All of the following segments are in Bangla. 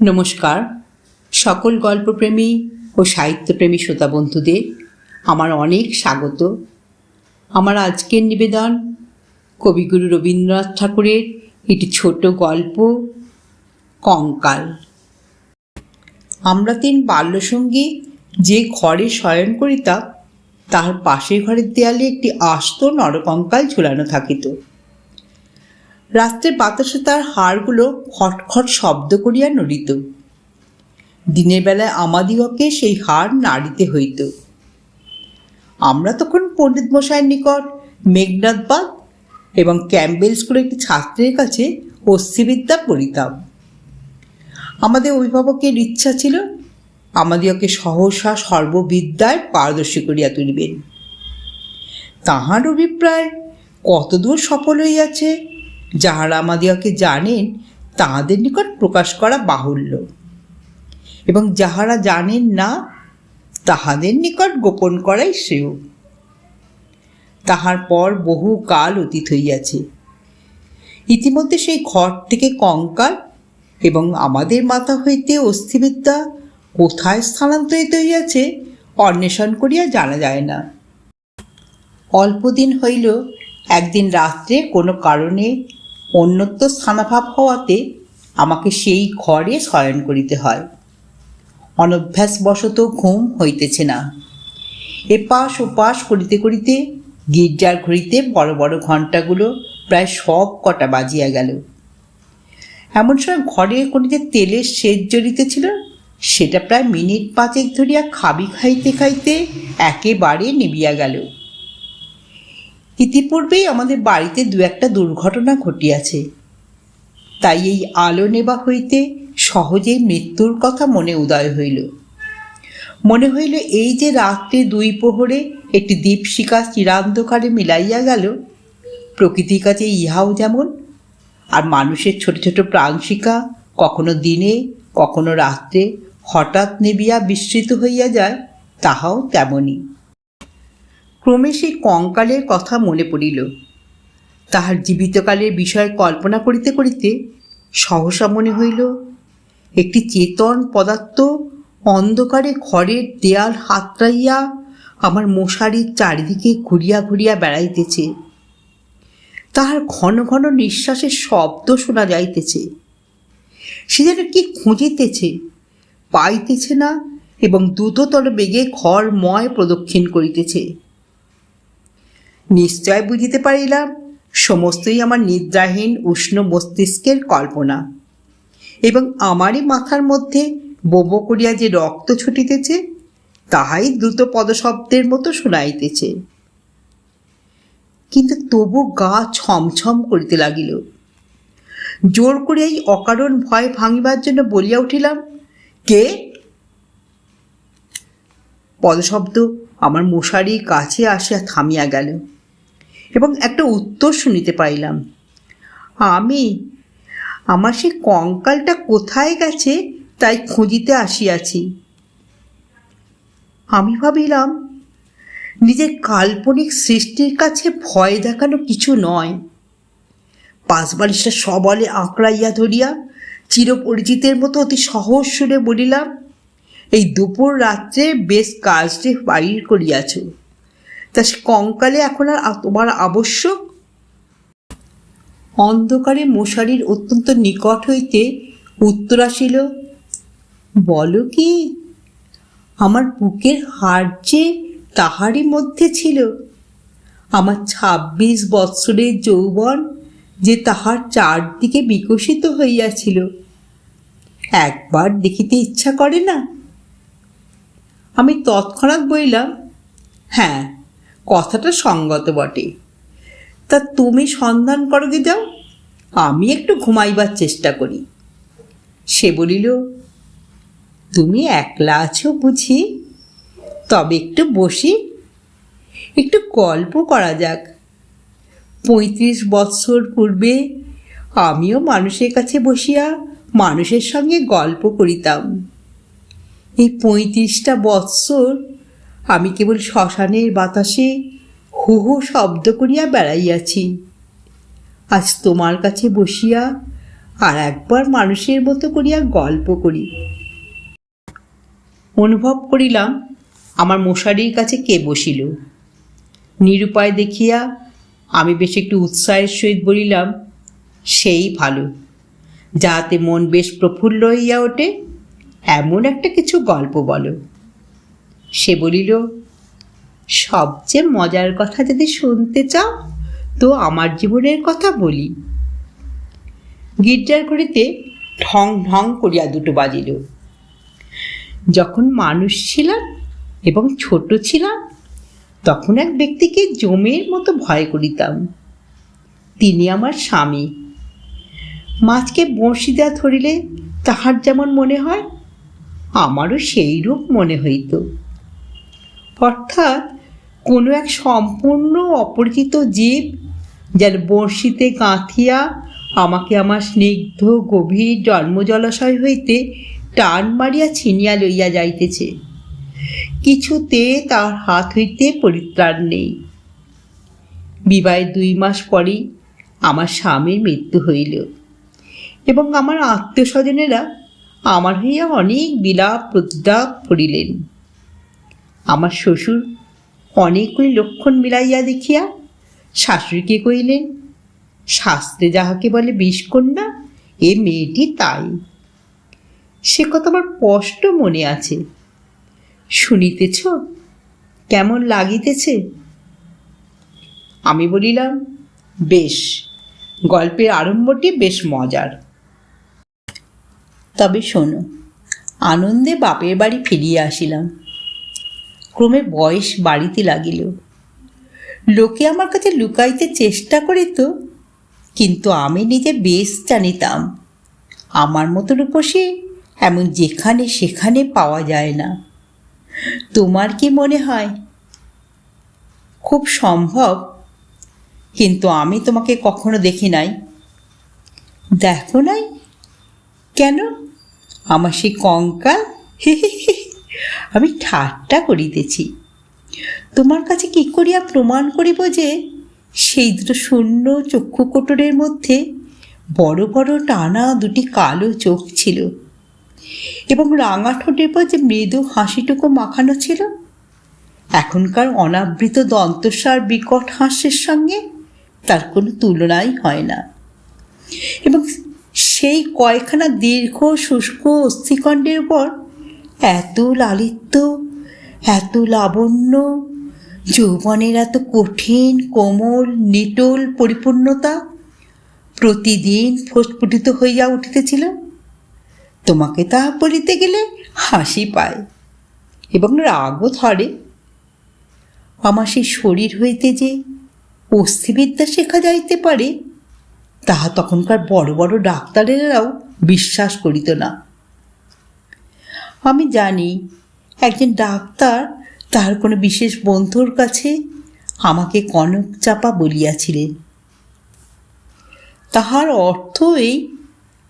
নমস্কার। সকল গল্পপ্রেমী ও সাহিত্যপ্রেমী শ্রোতা বন্ধুদের, আমার অনেক স্বাগত। আমার আজকের নিবেদন কবিগুরু রবীন্দ্রনাথ ঠাকুরের একটি ছোট গল্প, কঙ্কাল। আমরা তিন বাল্যসঙ্গী যে ঘরে শয়ন করিতাম তাহার পাশের ঘরের দেয়ালে একটি আস্ত নরকঙ্কাল ঝুলানো থাকিত। রাত্রে বাতাসে তার হাড়গুলো খটখট শব্দ করিয়া নড়িত। দিনের বেলায় আমাদিগকে সেই হাড় নাড়িতে হইত। আমরা তখন পণ্ডিত মশাইয়ের নিকট মেঘনাথবাদ এবং ক্যাম্বেল স্কুলের একটি ছাত্রের কাছে অস্থিবিদ্যা পড়িতাম। আমাদের অভিভাবকের ইচ্ছা ছিল আমাদিগকে সহসা সর্ববিদ্যায় পারদর্শী করিয়া তুলিবেন। তাহার অভিপ্রায় কতদূর সফল হইয়াছে যাহারা আমাদিগকে জানেন, তাহাদের নিকট প্রকাশ করা বাহুল্য। এবং যাহারা জানেন না, তাহাদের নিকট গোপন করাই শ্রেয়। তাহার পর বহু কাল অতীত হইয়াছে। ইতিমধ্যে সেই ঘর থেকে কঙ্কাল এবং আমাদের মাথা হইতে অস্থিবিদ্যা কোথায় স্থানান্তরিত হইয়াছে, অন্বেষণ করিয়া জানা যায় না। অল্পদিন হইল, একদিন রাত্রে কোনো কারণে অন্যত্র স্থানাভাব হওয়াতে আমাকে সেই ঘরে শয়ন করিতে হয়। অনভ্যাসবশত ঘুম হইতেছে না। এপাশ ওপাশ করিতে করিতে গির্জার ঘড়িতে বড় বড় ঘণ্টাগুলো প্রায় সব কটা বাজিয়া গেল। এমন সময় ঘরে করিতে তেলের সেচ জড়িতেছিল সেটা প্রায় মিনিট পাঁচেক ধরিয়া খাবি খাইতে খাইতে একেবারে নিবিয়া গেল। ইতিপূর্বেই আমাদের বাড়িতে দু একটা দুর্ঘটনা ঘটিয়াছে। তাই এই আলো নেবা হইতে সহজেই মৃত্যুর কথা মনে উদয় হইল। মনে হইল এই যে রাত্রে দুই প্রহরে একটি দীপশিকা চিরান্ধকারে মিলাইয়া গেল, প্রকৃতির কাছে ইহাও যেমন, আর মানুষের ছোট ছোট প্রাণশিকা কখনো দিনে, কখনো রাত্রে হঠাৎ নেবিয়া বিস্মৃত হইয়া যায়, তাহাও তেমনই। ক্রমে সেই কঙ্কালের কথা মনে পড়িল। তাহার জীবিতকালের বিষয় কল্পনা করিতে করিতে সহসা মনে হইল, একটি চেতন পদার্থ অন্ধকারে ঘরের দেয়াল হাতড়াইয়া আমার মশারির চারিদিকে ঘুরিয়া ঘুরিয়া বেড়াইতেছে। তাহার ঘন ঘন নিঃশ্বাসের শব্দ শোনা যাইতেছে। সে যেন কি খুঁজিতেছে, পাইতেছে না এবং দ্রুততর বেগে ঘরময় প্রদক্ষিণ করিতেছে। নিশ্চয় বুঝিতে পারিলাম, সমস্তই আমার নিদ্রাহীন উষ্ণ মস্তিষ্কের কল্পনা। এবং আমারই মাথার মধ্যে বোবো করিয়া যে রক্ত ছুটিতেছে, তাহাই দ্রুত পদশব্দের মতো শোনাইতেছে। কিন্তু তবু গা ছমছম করিতে লাগিল। জোর করে এই অকারণ ভয় ভাঙিবার জন্য বলিয়া উঠিলাম, কে? পদশব্দ আমার মশারির কাছে আসিয়া থামিয়া গেল। এবং একটা উত্তর শুনিতে পাইলাম। আমি, আমার সে কঙ্কালটা কোথায় গেছে তাই খুঁজিতে আসিয়াছি। আমি ভাবিলাম, নিজের কাল্পনিক সৃষ্টির কাছে ভয় দেখানো কিছু নয়। পাশবালিশটা সবলে আঁকড়াইয়া ধরিয়া চিরপরিচিতের মতো অতি সহজ সুরে বলিলাম, এই দুপুর রাত্রে বেশ কাজটি বাইর করিয়াছ। তা সে কঙ্কালে এখন আর তোমার আবশ্যক? অন্ধকারে মশারির অত্যন্ত নিকট হইতে উত্তর আসিল, বলো কি, আমার বুকের হাড় যে তাহারই মধ্যে ছিল। আমার ছাব্বিশ বৎসরের যৌবন যে তাহার চারদিকে বিকশিত হইয়াছিল। একবার দেখিতে ইচ্ছা করে না? আমি তৎক্ষণাৎ বললাম হ্যাঁ কথাটা সঙ্গত বটে। তা তুমি সন্ধান করো করগে যাও, আমি একটু ঘুমাইবার চেষ্টা করি। সে বলিল, তুমি একলা আছো বুঝি? তবে একটু বসি, একটু গল্প করা যাক। পঁয়ত্রিশ বৎসর পূর্বে আমিও মানুষের কাছে বসিয়া মানুষের সঙ্গে গল্প করিতাম। এই পঁয়ত্রিশটা বৎসর আমি কেবল শ্মশানের বাতাসে হু হু শব্দ করিয়া বেড়াইয়াছি। আজ তোমার কাছে বসিয়া আর একবার মানুষের মতো করিয়া গল্প করি। অনুভব করিলাম, আমার মশারির কাছে কে বসিল। নিরুপায় দেখিয়া আমি বেশ একটু উৎসাহের সহিত বলিলাম, সেই ভালো। যাতে মন বেশ প্রফুল্ল হইয়া ওঠে, এমন একটা কিছু গল্প বলো। সে বলিল, সবচেয়ে মজার কথা যদি শুনতে চাও, তো আমার জীবনের কথা বলি। গির্জার ঘড়িতে ঢং ঢং করিয়া দুটো বাজিল। যখন মানুষ ছিলাম এবং ছোট ছিলাম, তখন এক ব্যক্তিকে জমের মতো ভয় করিতাম। তিনি আমার স্বামী। মাছকে বঁড়শি দেওয়া ধরিলে তাহার যেমন মনে হয়, আমারও সেই রূপ মনে হইত। অর্থাৎ কোনো এক সম্পূর্ণ অপরিচিত জীব যার বড়শিতে কাঁথিয়া আমাকে আমার স্নিগ্ধ গভীর জন্মজলাশয় হইতে টান মারিয়া ছিনিয়া লইয়া যাইতেছে। কিছুতে তার হাত হইতে পরিত্রাণ নেই। বিবাহের দুই মাস পরেই আমার স্বামীর মৃত্যু হইল এবং আমার আত্মীয় স্বজনেরা আমার হইয়া অনেক বিলাপ প্রতিদাপ করিলেন। আমার শ্বশুর অনেকগুলি লক্ষণ মিলাইয়া দেখিয়া শাশুড়িকে কইলেন শাস্ত্রে যাহাকে বলে বিষকন্যা, এ মেয়েটি তাই। সে কথা আমার স্পষ্ট মনে আছে। শুনিতেছ? কেমন লাগিতেছে? আমি বলিলাম, বেশ, গল্পের আরম্ভটি বেশ মজার। তবে শোনো, আনন্দে বাপের বাড়ি ফিরিয়ে আসিলাম। ক্রমে বয়স বাড়িতে লাগিল। লোকে আমার কাছে লুকাইতে চেষ্টা করিত, কিন্তু আমি নিজে বেশ জানিতাম, আমার মতো রূপসী এমন যেখানে সেখানে পাওয়া যায় না। তোমার কি মনে হয়? খুব সম্ভব, কিন্তু আমি তোমাকে কখনো দেখি নাই। দেখো নাই? কেন? আমার সেই কঙ্কাল? আমি ঠাট্টা করিতেছি। তোমার কাছে কি করিয়া প্রমাণ করিব যে, সেই দুটো শূন্য চক্ষু কোটরের মধ্যে বড় বড় টানা দুটি কালো চোখ ছিল এবং রাঙা ঠোঁটের পর যে মৃদু হাসিটুকু মাখানো ছিল, এখনকার অনাবৃত দন্তস্বর বিকট হাস্যের সঙ্গে তার কোনো তুলনাই হয় না। এবং সেই কয়খানা দীর্ঘ শুষ্ক অস্থিখণ্ডের উপর এত লালিত্য এত লাবণ্য, যৌবনের এত কঠিন, কোমল, নিটোল পরিপূর্ণতা প্রতিদিন প্রস্ফুটিত হইয়া উঠিতেছিল। তোমাকে তাহা বলিতে গেলে হাসি পায় এবং রাগও ধরে। আমার সেই শরীর হইতে যে অস্থিবিদ্যা শেখা যাইতে পারে, তাহা তখনকার বড় বড় ডাক্তারেরাও বিশ্বাস করিত না। আমি জানি, একজন ডাক্তার তার কোনো বিশেষ বন্ধুর কাছে আমাকে কনক চাপা বলিয়াছিলেন। তাহার অর্থ এই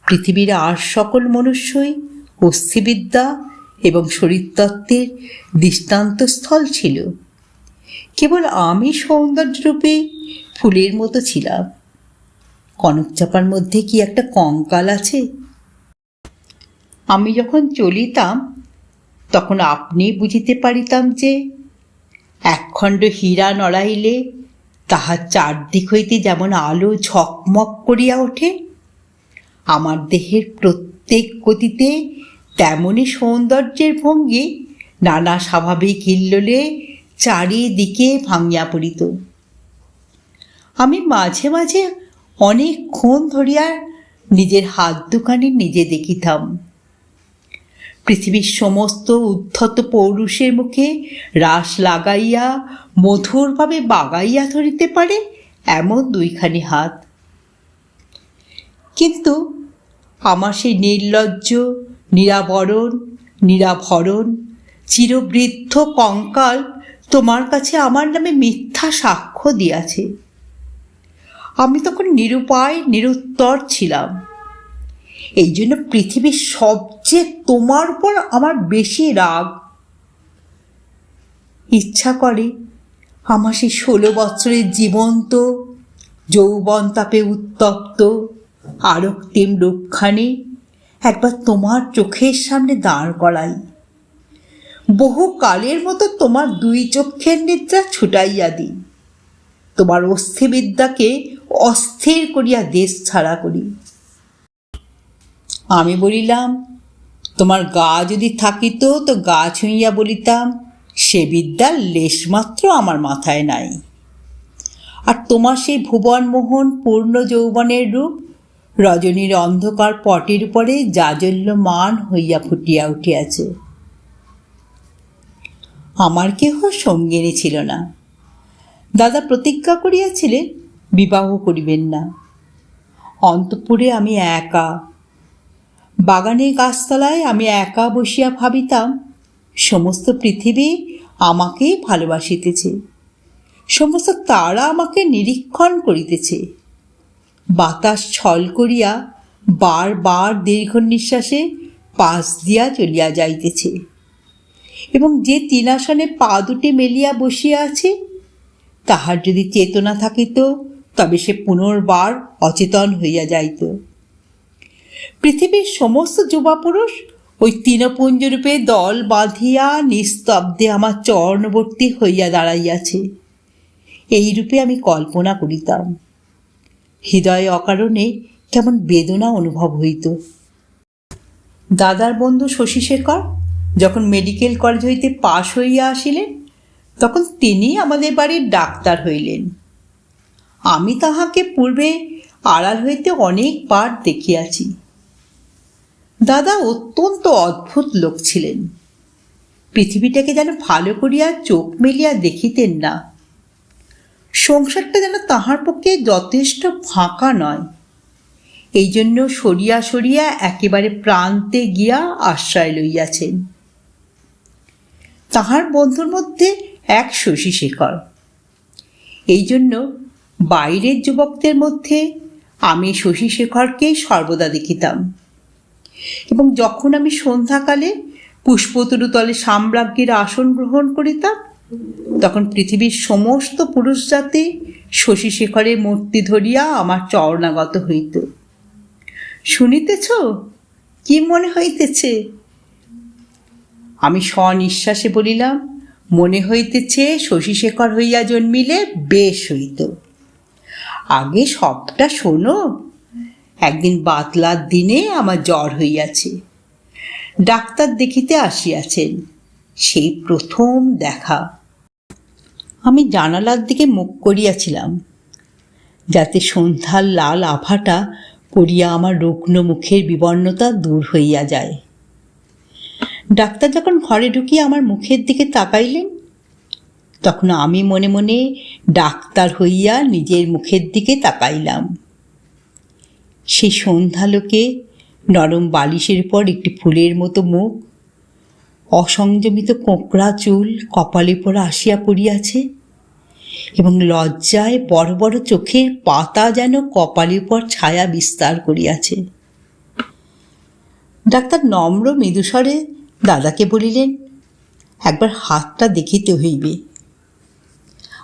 পৃথিবীর আর সকল মনুষ্যই অস্থিবিদ্যা এবং শরীরতত্ত্বের দৃষ্টান্তস্থল ছিল। কেবল আমি সৌন্দর্যরূপে ফুলের মতো ছিলাম। কনক চাপার মধ্যে কি একটা কঙ্কাল আছে? আমি যখন চলিতাম তখন আপনি বুঝিতে পারিতাম যে একখণ্ড হীরা নড়াইলে তাহার চারদিক হইতে যেমন আলো ঝকমক করিয়া ওঠে, আমার দেহের প্রত্যেক গতিতে তেমনই সৌন্দর্যের ভঙ্গি নানা স্বাভাবিক হিল্লোলে চারিদিকে ভাঙিয়া পড়িত। আমি মাঝে মাঝে অনেকক্ষণ ধরিয়া নিজের হাত দুখানি নিজে দেখিতাম। পৃথিবীর সমস্ত উদ্ধত পৌরুষের মুখে রাস লাগাইয়া, মধুরভাবে বাগাইয়া ধরিতে পারে এমন দুইখানি হাত। কিন্তু আমার সেই নির্লজ্জ, নিরাবরণ, নিরাভরণ, চিরবৃদ্ধ কঙ্কাল তোমার কাছে আমার নামে মিথ্যা সাক্ষ্য দিয়াছে। আমি তখন নিরুপায়, নিরুত্তর ছিলাম। এই জন্য পৃথিবীর সবচেয়ে তোমার উপর আমার বেশি রাগ, ইচ্ছা করে আমার সেই ষোলো বছরের জীবন্ত যৌবন তাপে উত্তপ্ত আরক্তিম রূপখানি একবার তোমার চোখের সামনে দাঁড় করাই। বহু কালের মতো তোমার দুই চক্ষের নিদ্রা ছুটাইয়া দিই। তোমার অস্থিবিদ্যাকে অস্থির করিয়া দেশ ছাড়া করি। আমি বলিলাম তোমার গা যদি থাকিত, তো গা ছুঁইয়া বলিতাম, সে বিদ্যার লেশমাত্র আমার মাথায় নাই। আর তোমার সেই ভুবনমোহন পূর্ণ যৌবনের রূপ, রজনীর অন্ধকার পটের উপরে জাজল্যমান হইয়া ফুটিয়া উঠিয়াছে। আমার কেহ সঙ্গিনী ছিল না। দাদা প্রতিজ্ঞা করিয়াছিলেন, বিবাহ করিবেন না। অন্তপুরে আমি একা বাগানে গাছতলায় আমি একা বসিয়া ভাবিতাম, সমস্ত পৃথিবী আমাকেই ভালোবাসিতেছে। সমস্ত তারা আমাকে নিরীক্ষণ করিতেছে। বাতাস ছল করিয়া বারবার দীর্ঘ নিঃশ্বাসে পাশ দিয়া চলিয়া যাইতেছে। এবং যে তিনাসনে পা দুটি মেলিয়া বসিয়া আছে, তাহার যদি চেতনা থাকিত, তবে সে পুনর্বার অচেতন হইয়া যাইত। পৃথিবীর সমস্ত যুবা পুরুষ ওই তৃণপুঞ্জরূপে দল বাঁধিয়া নিস্তব্ধে আমার চরণবর্তী হইয়া দাঁড়াইয়াছে। এই রূপে আমি কল্পনা করিতাম। হৃদয়ে অকারণে কেমন বেদনা অনুভব হইত। দাদার বন্ধু শশীশেখর যখন মেডিকেল কলেজ হইতে পাশ হইয়া আসিলেন, তখন তিনি আমাদের বাড়ির ডাক্তার হইলেন। আমি তাহাকে পূর্বে আড়াল হইতে অনেকবার দেখিয়াছি। দাদা অত্যন্ত অদ্ভুত লোক ছিলেন। পৃথিবীটাকে যেন ভালো করিয়া চোখ মেলিয়া দেখিতেন না। সংসারটা যেন তাহার পক্ষে যথেষ্ট ফাঁকা নয়। এই জন্য সরিয়া সরিয়া একেবারে প্রান্তে গিয়া আশ্রয় লইয়াছেন। তাহার বন্ধুর মধ্যে এক শশী শেখর এই জন্য বাইরের যুবকদের মধ্যে আমি শশী শেখরকেই সর্বদা দেখিতাম। এবং যখন আমি সন্ধ্যাকালে পুষ্পতরুতলে সাম্রাজ্ঞীর আসন গ্রহণ করিতাম, তখন পৃথিবীর সমস্ত পুরুষ জাতি শশী শেখরের মূর্তি ধরিয়া আমার চরণাগত হইত। শুনিতেছ? কি মনে হইতেছে? আমি স্বনিশ্বাসে বলিলাম, মনে হইতেছে শশীশেখর হইয়া জন্মিলে বেশ হইত। আগে সবটা শোনো একদিন বাতলার দিনে আমার জ্বর হইয়াছে। ডাক্তার দেখিতে আসিয়াছেন, সেই প্রথম দেখা। আমি জানালার দিকে মুখ করিয়াছিলাম, যাতে সন্ধ্যার লাল আভাটা পড়িয়া আমার রুগ্ন মুখের বিবর্ণতা দূর হইয়া যায়। ডাক্তার যখন ঘরে ঢুকিয়ে আমার মুখের দিকে তাকাইলেন, তখন আমি মনে মনে ডাক্তার হইয়া নিজের মুখের দিকে তাকাইলাম। সেই সন্ধ্যালোকে নরম বালিশের পর একটি ফুলের মতো মুখ, অসংযমিত কোঁকড়া চুল কপালে পড়া আসিয়া পড়িয়াছে এবং লজ্জায় বড় বড় চোখের পাতা যেন কপালের পর ছায়া বিস্তার করিয়াছে। ডাক্তার নম্র মৃদুস্বরে দাদাকে বলিলেন, একবার হাতটা দেখিতে হইবে।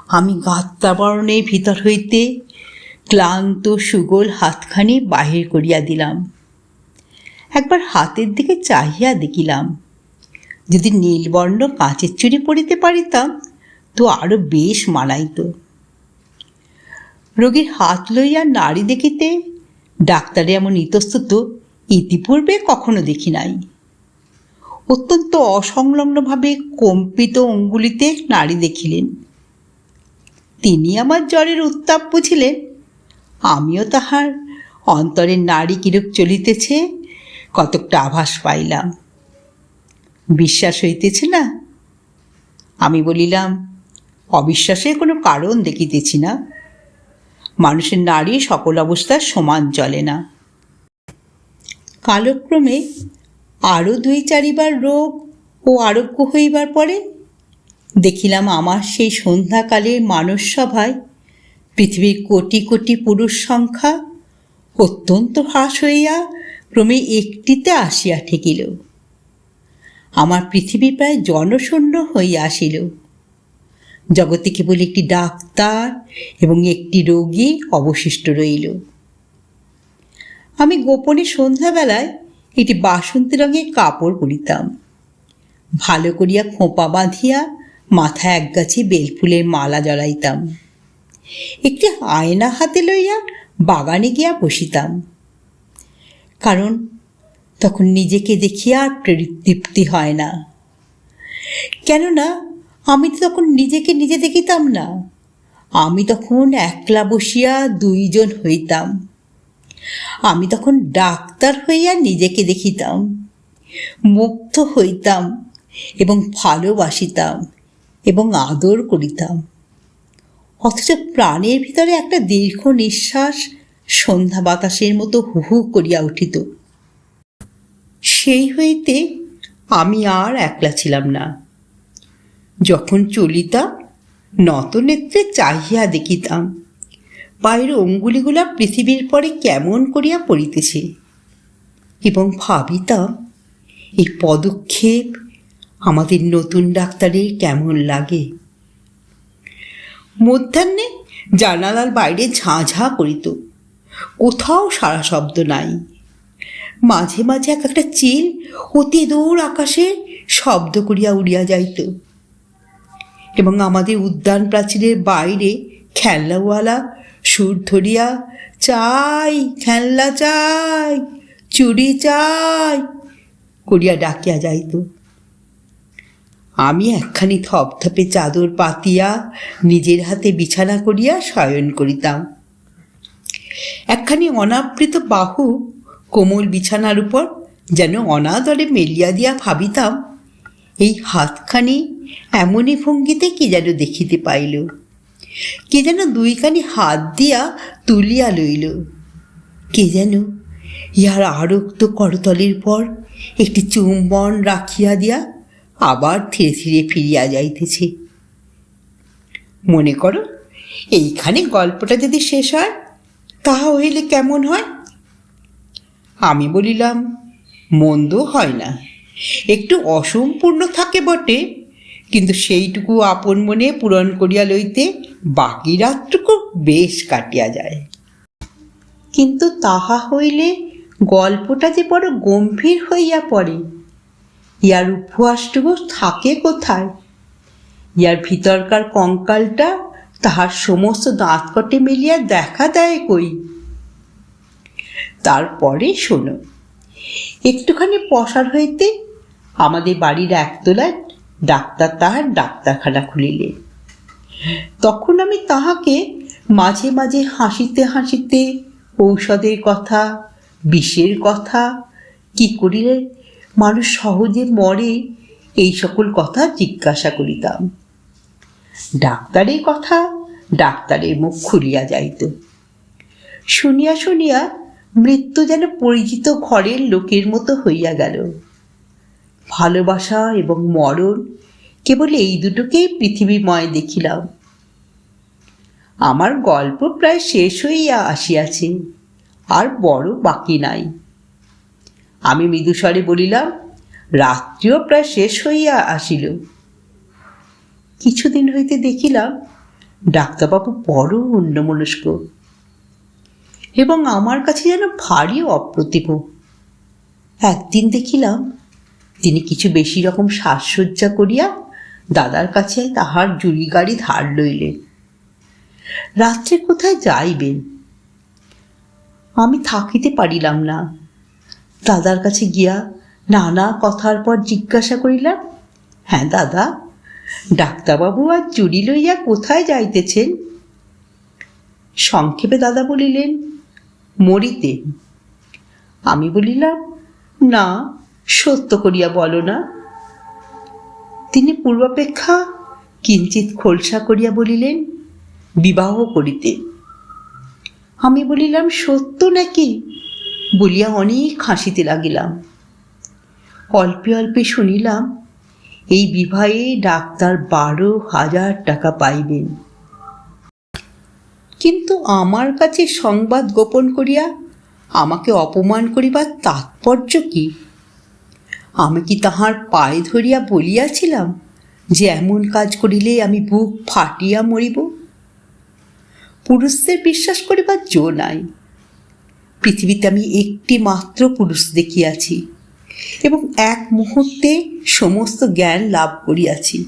আমি গাত্রাবরণের ভিতর হইতে ক্লান্ত সুগোল হাতখানি বাহির করিয়া দিলাম। একবার হাতের দিকে চাহিয়া দেখিলাম। যদি নীলবর্ণ কাঁচের চুরি পরিতে পারিতাম, তো আরও বেশ মানাইত। রোগীর হাত লইয়া নাড়ি দেখিতে ডাক্তারে এমন ইতস্তত ইতিপূর্বে কখনো দেখি নাই। অত্যন্ত অসংলগ্নভাবে কম্পিত অঙ্গুলিতে নাড়ি দেখিলেন। তিনি আমার জ্বরের উত্তাপ বুঝিলেন আমিও তাহার। অন্তরের নারী কিরূপ চলিতেছে, কতকটা আভাস পাইলাম। বিশ্বাস হইতেছে না। আমি বলিলাম, অবিশ্বাসের কোনো কারণ দেখিতেছি না। মানুষের নারী সকল অবস্থার সমান চলে না। কালক্রমে আরও দুই চারিবার রোগ ও আরোগ্য হইবার পরে দেখিলাম আমার সেই সন্ধ্যাকালের মানস সভায় পৃথিবীর কোটি কোটি পুরুষ সংখ্যা অত্যন্ত হ্রাস হইয়া ক্রমে একটিতে আসিয়া ঠেকিল আমার পৃথিবী প্রায় জনশূন্য হইয়া আসিল। জগতে কেবল একটি ডাক্তার এবং একটি রোগী অবশিষ্ট রইল। আমি গোপনে সন্ধ্যাবেলায় একটি বাসন্তী রঙের কাপড় পরিতাম। ভালো করিয়া খোঁপা বাঁধিয়া মাথায় একগাছি বেলফুলের মালা জড়াইতাম একটি আয়না হাতে লইয়া বাগানে গিয়া বসিতাম। কারণ তখন নিজেকে দেখিয়া আর তৃপ্তি হয় না। কেননা আমি তো তখন নিজেকে নিজে দেখিতাম না। আমি তখন একলা বসিয়া দুইজন হইতাম। আমি তখন ডাক্তার হইয়া নিজেকে দেখিতাম। মুগ্ধ হইতাম এবং ভালোবাসিতাম এবং আদর করিতাম। অথচ প্রাণের ভিতরে একটা দীর্ঘ নিঃশ্বাস সন্ধ্যা বাতাসের মতো হু হু করিয়া উঠিত। সেই হইতে আমি আর একলা ছিলাম না। যখন চলিতাম নতনেত্রে চাহিয়া দেখিতাম, পায়ের অঙ্গুলিগুলা পৃথিবীর পরে কেমন করিয়া পড়িতেছে, এবং ভাবিতাম, এই পদক্ষেপ আমাদের নতুন ডাক্তারের কেমন লাগে। মধ্যাহ্নে জানালার বাইরে ঝাঁ ঝাঁ করিত। কোথাও সারা শব্দ নাই। মাঝে মাঝে এক একটা চিল অতি দূর আকাশে শব্দ করিয়া উড়িয়া যাইত। এবং আমাদের উদ্যান প্রাচীরের বাইরে খেলনাওয়ালা সুর ধরিয়া, চাই, খেলনা চাই, চুরি চাই করিয়া ডাকিয়া যাইত। আমি একখানি থপথপে চাদর পাতিয়া নিজের হাতে বিছানা করিয়া শয়ন করিতাম। একখানি অনাবৃত বাহু কোমল বিছানার উপর যেন অনাদরে মেলিয়া দিয়া ভাবিতাম, এই হাতখানি এমনই ভঙ্গিতে কি যেন দেখিতে পাইল। কে যেন দুইখানি হাত দিয়া তুলিয়া লইল। কে যেন ইহার আরক্ত করতলের পর একটি চুম্বন রাখিয়া দিয়া আবার ধীরে ধীরে ফিরিয়া যাইতেছে। মনে করো, এইখানে গল্পটা যদি শেষ হয় তাহা হইলে কেমন হয়? আমি বলিলাম, মন্দ হয় না। একটু অসম্পূর্ণ থাকে বটে, কিন্তু সেইটুকু আপন মনে পূরণ করিয়া লইতে বাকি রাতটুকু বেশ কাটিয়া যায়। কিন্তু তাহা হইলে গল্পটা যে বড় গম্ভীর হইয়া পড়ে। ইয়ার উপহাসটুকু থাকে কোথায়? ইয়ার ভিতরকার কঙ্কালটা তাহার সমস্ত দাঁতকটে মিলিয়া দেখা দেয় কই? তারপরে শোনো, একটুখানি পসার হইতে আমাদের বাড়ির একতলায় ডাক্তার তাহার ডাক্তারখানা খুলিলে তখন আমি তাহাকে মাঝে মাঝে হাসিতে হাসিতে ঔষধের কথা, বিষের কথা, কি করিলে মানুষ সহজে মরে। এই সকল কথা জিজ্ঞাসা করিতাম। ডাক্তারের কথা ডাক্তারের মুখ খুলিয়া যাইত। শুনিয়া শুনিয়া মৃত্যু যেন পরিচিত ঘরের লোকের মতো হইয়া গেল। ভালোবাসা এবং মরণ কেবল এই দুটোকেই পৃথিবীময় দেখিলাম। আমার গল্প প্রায় শেষ হইয়া আসিয়াছে। আর বড় বাকি নাই। আমি মৃদুস্বরে বলিলাম, রাত্রিও প্রায় শেষ হইয়া আসিল। কিছুদিন হইতে দেখিলাম, ডাক্তারবাবু বড় অন্যমনস্ক এবং আমার কাছে যেন ভারী অপ্রতিভ। একদিন দেখিলাম, তিনি কিছু বেশি রকম সাজসজ্জা করিয়া দাদার কাছে তাহার জুড়ি গাড়ি ধার লইলেন। রাত্রে কোথায় যাইবেন? আমি থাকিতে পারিলাম না। দাদার কাছে গিয়া নানা কথার পর জিজ্ঞাসা করিলাম হ্যাঁ দাদা, ডাক্তারবাবু আর চুরি লইয়া কোথায় যাইতেছেন? সংক্ষেপে দাদা বলিলেন, মরিতে। আমি বলিলাম, না, সত্য করিয়া বলো না। তিনি পূর্বাপেক্ষা কিঞ্চিত খোলসা করিয়া বলিলেন, বিবাহ করিতে। আমি বলিলাম, সত্য নাকি? বলিয়া অনেক হাসিতে লাগিলাম। অল্পে অল্পে শুনিলাম, এই বিবাহে ডাক্তার বারো হাজার টাকা পাইবেন। কিন্তু আমার কাছে সংবাদ গোপন করিয়া আমাকে অপমান করিবার তাৎপর্য কি? আমি কি তাহার পায়ে ধরিয়া বলিয়াছিলাম যে এমন কাজ করিলে আমি বুক ফাটিয়া মরিব? পুরুষদের বিশ্বাস করিবার জো নাই। পৃথিবীতে আমি একটি মাত্র পুরুষ দেখিয়াছি এবং এক মুহূর্তে সমস্ত জ্ঞান লাভ করিয়াছি।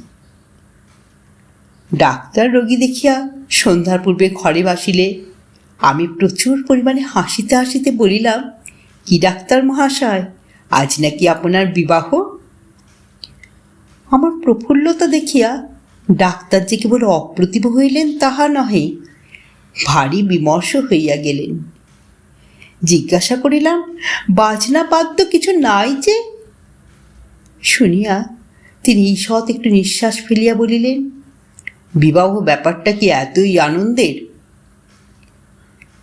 ডাক্তার রোগী দেখিয়া সন্ধ্যার পূর্বে ঘরে বাসিলে আমি প্রচুর পরিমাণে হাসিতে হাসিতে বলিলাম, কি ডাক্তার মহাশয়, আজ নাকি আপনার বিবাহ? আমার প্রফুল্লতা দেখিয়া ডাক্তার যে কেবল অপ্রতিভ হইলেন তাহা নহে, ভারী বিমর্ষ হইয়া গেলেন। জিজ্ঞাসা করিলাম, বাজনা বাদ্য কিছু নাই যে? শুনিয়া তিনি ঈষৎ একটু নিঃশ্বাস ফেলিয়া বলিলেন, বিবাহ ব্যাপারটা কি এতই আনন্দের?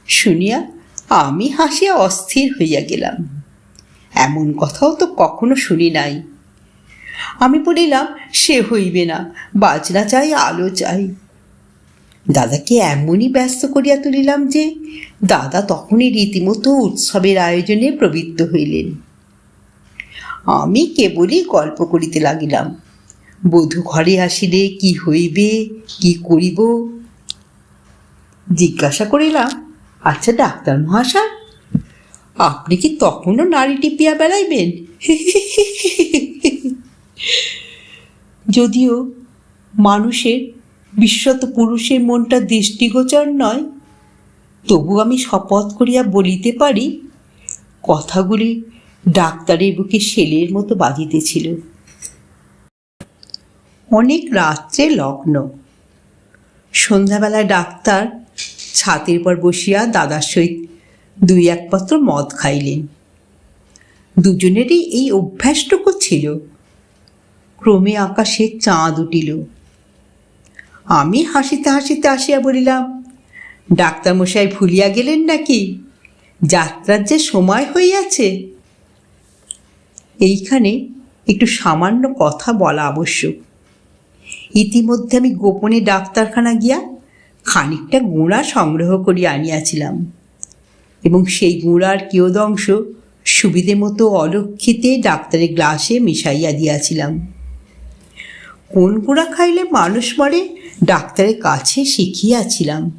শুনিয়া আমি হাসিয়া অস্থির হইয়া গেলাম। এমন কথাও তো কখনো শুনি নাই। আমি বলিলাম, সে হইবে না, বাজনা চাই, আলো চাই। দাদাকে এমনই ব্যস্ত করিয়া তুলিলাম যে, দাদা তখনই রীতিমতো উৎসবের আয়োজনে প্রবৃত্ত হইলেন। আমি কেবলই গল্প করিতে লাগিলাম। বধূ ঘরে আসিলে কি হইবে, কি করিব? জিজ্ঞাসা করিলাম আচ্ছা ডাক্তার মহাশয়, আপনি কি তখনও নারী টিপিয়া বেড়াইবেন? যদিও মানুষের বিশ্বত পুরুষের মনটা দৃষ্টিগোচর নয়। তবু আমি শপথ করিয়া বলিতে পারি, কথাগুলি ডাক্তারের বুকে সেলের মতো বাজিতেছিল। অনেক রাত্রে লগ্ন। সন্ধ্যাবেলায় ডাক্তার ছাতের পর বসিয়া দাদার সহিত দুই এক পাত্র মদ খাইলেন। দুজনেরই এই অভ্যাসটুকু ছিল। ক্রমে আকাশে চাঁদ উঠিল। আমি হাসিতে হাসিতে আসিয়া বলিলাম, ডাক্তারমশাই ভুলিয়া গেলেন নাকি? যাত্রার যে সময় হইয়াছে। এইখানে একটু সামান্য কথা বলা আবশ্যক। ইতিমধ্যে আমি গোপনে ডাক্তারখানা গিয়া খানিকটা গুঁড়া সংগ্রহ করিয়া আনিয়াছিলাম এবং সেই গুঁড়ার কিয়দংশ সুবিধে মতো অলক্ষিতে ডাক্তারের গ্লাসে মিশাইয়া দিয়াছিলাম। কোন গুঁড়া খাইলে মানুষ মরে? ডাক্তারের কাছে শিখিয়াছিলাম।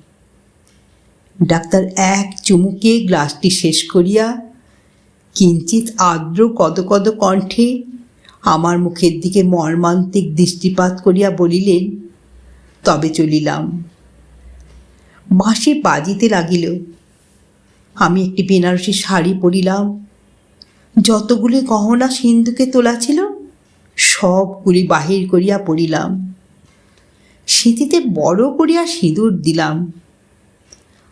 ডাক্তার এক চুমুকে গ্লাসটি শেষ করিয়া কিঞ্চিত আর্দ্র কদকদ কণ্ঠে আমার মুখের দিকে মর্মান্তিক দৃষ্টিপাত করিয়া বলিলেন, তবে চলিলাম। বাঁশি বাজিতে লাগিল। আমি একটি বেনারসি শাড়ি পরিলাম। যতগুলি গহনা সিন্ধুকে তোলা ছিল সবগুলি বাহির করিয়া পড়িলাম। স্মৃতিতে বড় করিয়া সিঁদুর দিলাম।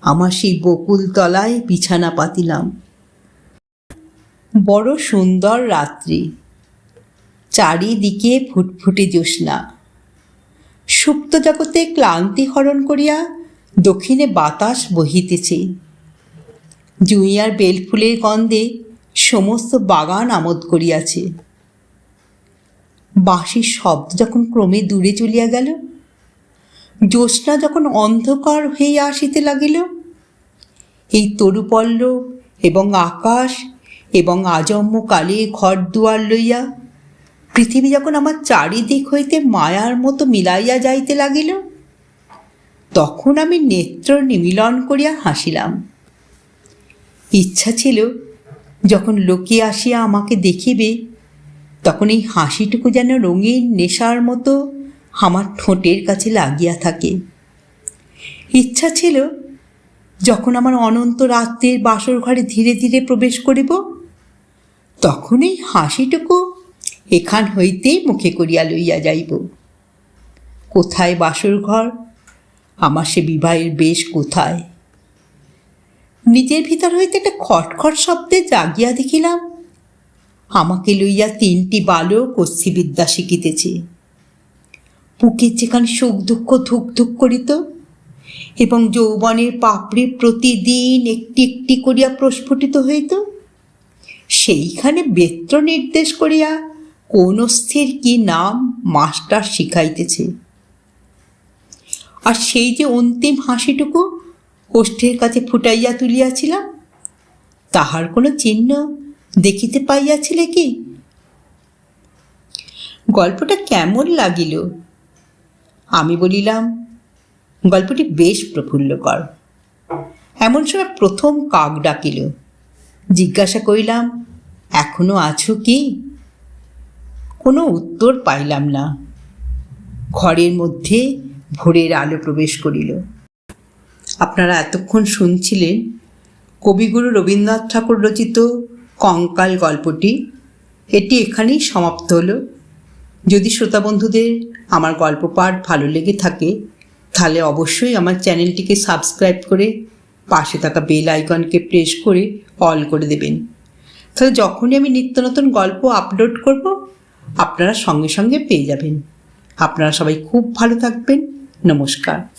আমার সেই বকুল তলায় বিছানা পাতিলাম। বড় সুন্দর রাত্রি। চারিদিকে ফুটফুটে জ্যোৎস্না। সুপ্ত জগতে ক্লান্তি হরণ করিয়া দক্ষিণে বাতাস বহিতেছে। জুঁইয়ার বেলফুলের গন্ধে সমস্ত বাগান আমোদ করিয়াছে। বাঁশির শব্দ যখন ক্রমে দূরে চলিয়া গেল, জ্যোৎস্না যখন অন্ধকার হইয়া আসিতে লাগিল, এই তরুপল্লব এবং আকাশ এবং আজম্য কালে ঘর দুয়ার লইয়া পৃথিবী যখন আমার চারিদিক হইতে মায়ার মতো মিলাইয়া যাইতে লাগিল, তখন আমি নেত্র নিমিলন করিয়া হাসিলাম। ইচ্ছা ছিল যখন লোকে আসিয়া আমাকে দেখিবে তখন এই হাসিটুকু যেন রঙিন নেশার মতো আমার ঠোঁটের কাছে লাগিয়া থাকে। ইচ্ছা ছিল, যখন আমার অনন্ত রাত্রের বাসর ঘরে ধীরে ধীরে প্রবেশ করিব, তখন এই হাসিটুকু এখান হইতেই মুখে করিয়া লইয়া যাইব। কোথায় বাসর ঘর? আমার সে বিবাহের বেশ কোথায়? নিজের ভিতর হইতে একটা খটখট শব্দে জাগিয়া দেখিলাম আমাকে লইয়া তিনটি বালক অস্থিবিদ্যা শিখিতেছে। পুকে যেখানে সুখ দুঃখ ধুক ধুক করিত এবং যৌবনের পাপড়ি প্রতিদিন একটি একটি করিয়া প্রস্ফুটিত হইত, সেইখানে বেত্র নির্দেশ করিয়া কোন স্থির কি নাম মাস্টার শিখাইতেছে। আর সেই যে অন্তিম হাসিটুকু কোষ্ঠের কাছে ফুটাইয়া তুলিয়াছিলাম, তাহার কোনো চিহ্ন দেখিতে পাইয়াছিলে কি? গল্পটা কেমন লাগিল? আমি বলিলাম, গল্পটি বেশ প্রফুল্লকর। এমন সময় প্রথম কাক ডাকিল। জিজ্ঞাসা করিলাম, এখনও আছো কি? কোনো উত্তর পাইলাম না। ঘরের মধ্যে ভোরের আলো প্রবেশ করিল। আপনারা এতক্ষণ শুনছিলেন কবিগুরু রবীন্দ্রনাথ ঠাকুর রচিত কঙ্কাল গল্পটি এটি এখানেই সমাপ্ত হলো। যদি শ্রোতা বন্ধুদের আমার গল্প পাঠ ভালো লেগে থাকে, তাহলে অবশ্যই আমার চ্যানেলটিকে সাবস্ক্রাইব করে পাশে থাকা বেল আইকনকে প্রেস করে অল করে দেবেন। তাহলে যখনই আমি নিত্য নতুন গল্প আপলোড করব, আপনারা সঙ্গে সঙ্গে পেয়ে যাবেন। আপনারা সবাই খুব ভালো থাকবেন। নমস্কার।